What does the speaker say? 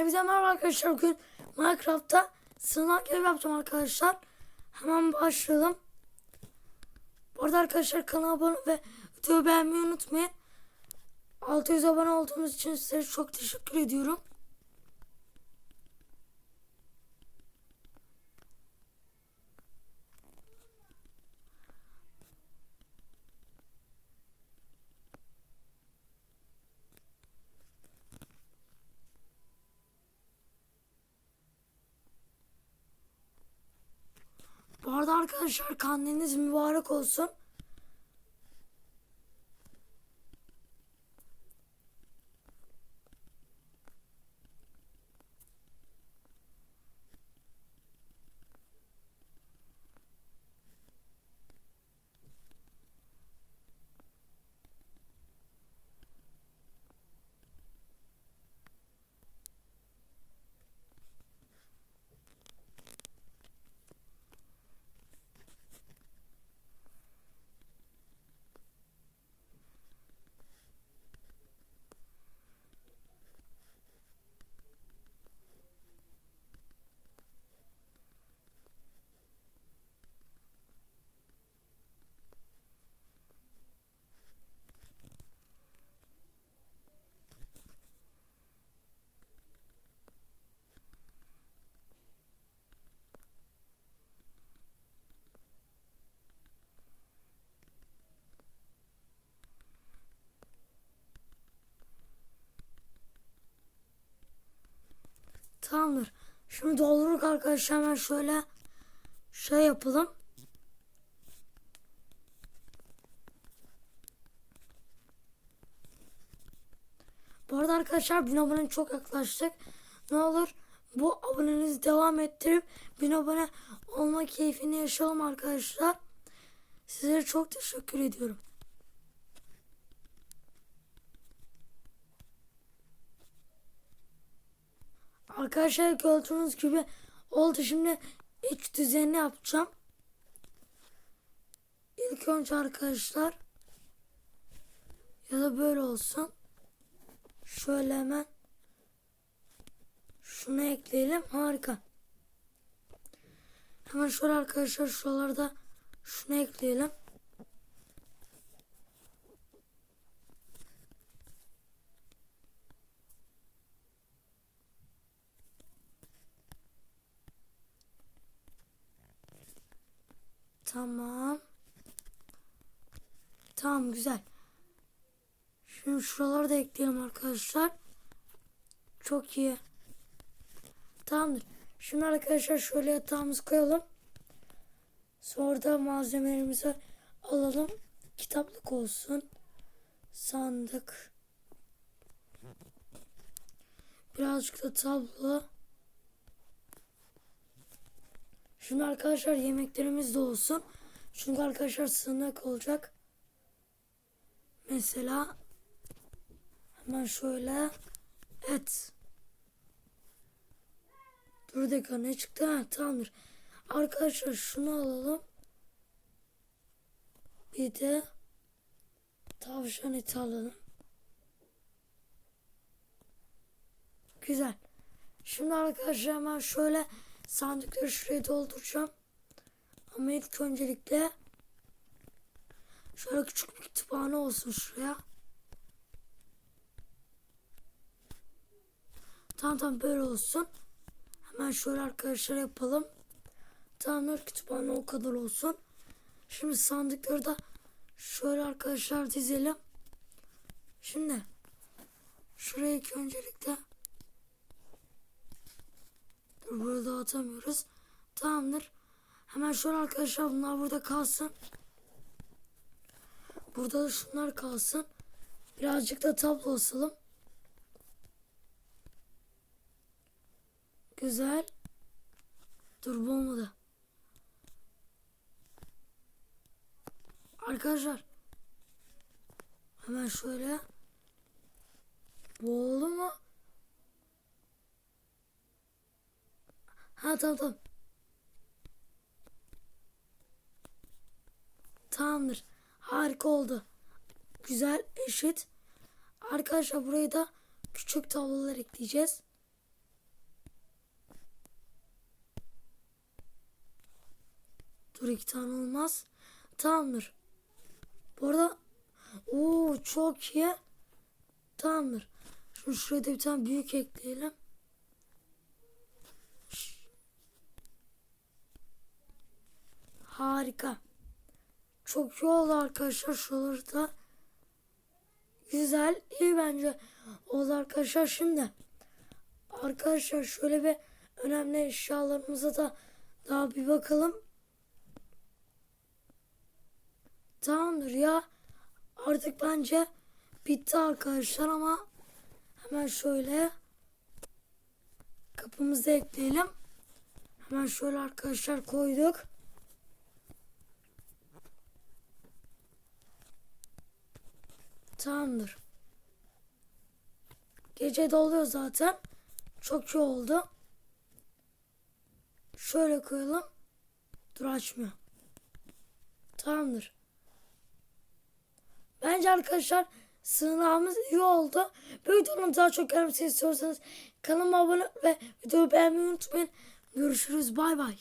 Herkese merhaba arkadaşlar. Bugün Minecraft'ta sınav görev yapacağım arkadaşlar. Hemen başlayalım. Bu arada arkadaşlar kanala abone ve videoyu beğenmeyi unutmayın. 600 abone olduğumuz için size çok teşekkür ediyorum. Bu arada arkadaşlar kandiliniz mübarek olsun. Tamamdır. Şimdi doldururuk arkadaşlar hemen şöyle şey yapalım. Bu arada arkadaşlar 1000 abone çok yaklaştık. Ne olur bu abonenizi devam ettirip 1000 abone olma keyfini yaşayalım arkadaşlar. Sizlere çok teşekkür ediyorum. Arkadaşlar gördüğünüz gibi oldu şimdi iç düzenini yapacağım. İlk önce arkadaşlar ya da böyle olsun. Şöyle hemen şunu ekleyelim. Harika. Hemen şöyle arkadaşlar şuralarda şunu ekleyelim. Tamam. Tamam güzel. Şimdi şuraları da ekleyelim arkadaşlar. Çok iyi. Tamamdır. Şimdi arkadaşlar şöyle yatağımızı koyalım. Sonra da malzemelerimizi alalım. Kitaplık olsun. Sandık. Birazcık da tablo. Şimdi arkadaşlar yemeklerimiz de olsun. Çünkü arkadaşlar sığınak olacak. Mesela hemen şöyle et. Dur dakika ne çıktı? Ha, tamamdır. Arkadaşlar şunu alalım. Bir de tavşan eti alalım. Güzel. Şimdi arkadaşlar hemen şöyle sandıkları şuraya dolduracağım. Ama ilk öncelikle şöyle küçük bir kütüphane olsun şuraya. Tamam tamam böyle olsun. Hemen şöyle arkadaşlar yapalım. Tamamdır kütüphane o kadar olsun. Şimdi sandıkları da şöyle arkadaşlar dizelim. Şimdi şuraya ilk öncelikle burada atamıyoruz. Tamamdır. Hemen şöyle arkadaşlar bunlar burada kalsın. Burada da şunlar kalsın. Birazcık da tablo asalım. Güzel. Dur bu olmadı. Arkadaşlar. Hemen şöyle. Bu oldu mu? Ha tamam tamam. Tamamdır. Harika oldu. Güzel eşit. Arkadaşlar buraya da küçük tablolar ekleyeceğiz. Dur iki tane olmaz. Tamamdır. Bu arada ooo çok iyi. Tamamdır. Şimdi şuraya da bir tane büyük ekleyelim. Harika. Çok iyi oldu arkadaşlar. Şuraları da güzel. iyi bence oldu arkadaşlar. Şimdi arkadaşlar şöyle bir önemli eşyalarımıza da daha bir bakalım. Tamamdır ya. Artık bence bitti arkadaşlar ama hemen şöyle kapımızı ekleyelim. Hemen şöyle arkadaşlar koyduk. Tamamdır. Gece doluyor zaten. Çok iyi oldu. Şöyle koyalım. Dur açmıyor. Tamamdır. Bence arkadaşlar sığınağımız iyi oldu. Bu videonun daha çok gelmesini istiyorsanız kanalıma abone ve videoyu beğenmeyi unutmayın. Görüşürüz. Bay bay.